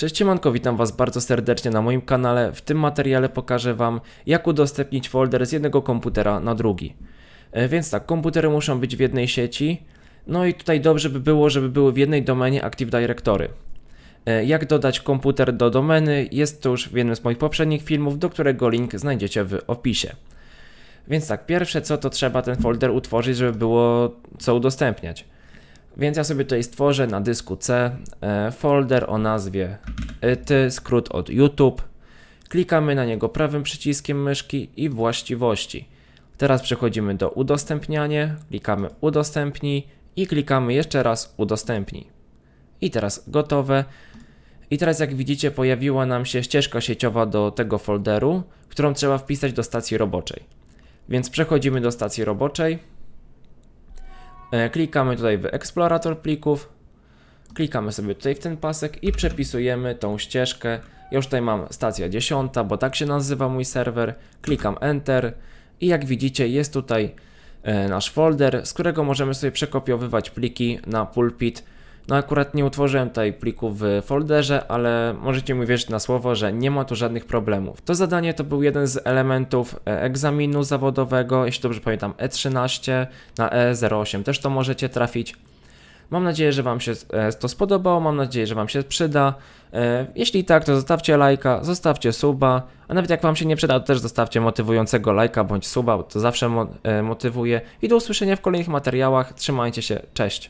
Cześć Siemanko, witam Was bardzo serdecznie na moim kanale. W tym materiale pokażę Wam, jak udostępnić folder z jednego komputera na drugi. E, Więc tak, komputery muszą być w jednej sieci. No i tutaj dobrze by było, żeby były w jednej domenie Active Directory. E, Jak dodać komputer do domeny, jest to już w jednym z moich poprzednich filmów, do którego link znajdziecie w opisie. Więc tak, pierwsze co to trzeba ten folder utworzyć, żeby było co udostępniać. Więc ja sobie tutaj stworzę na dysku C e, folder o nazwie ty, skrót od YouTube. Klikamy na niego prawym przyciskiem myszki i właściwości. Teraz przechodzimy do udostępnianie, klikamy udostępnij i klikamy jeszcze raz udostępnij. I teraz gotowe. I teraz jak widzicie pojawiła nam się ścieżka sieciowa do tego folderu, którą trzeba wpisać do stacji roboczej. Więc przechodzimy do stacji roboczej. E, Klikamy tutaj w eksplorator plików, klikamy sobie tutaj w ten pasek i przepisujemy tą ścieżkę. Ja już tutaj mam stacja 10, bo tak się nazywa mój serwer. Klikam Enter i jak widzicie jest tutaj e, nasz folder, z którego możemy sobie przekopiowywać pliki na pulpit. No akurat nie utworzyłem tutaj pliku w folderze, ale możecie mi wierzyć na słowo, że nie ma tu żadnych problemów. To zadanie to był jeden z elementów e, egzaminu zawodowego, jeśli dobrze pamiętam E13, na E08 też to możecie trafić. Mam nadzieję, że Wam się e, to spodobało, mam nadzieję, że Wam się przyda. E, Jeśli tak, to zostawcie lajka, zostawcie suba, a nawet jak Wam się nie przyda, to też zostawcie motywującego lajka bądź suba, bo to zawsze mo- motywuje. I do usłyszenia w kolejnych materiałach. Trzymajcie się, cześć.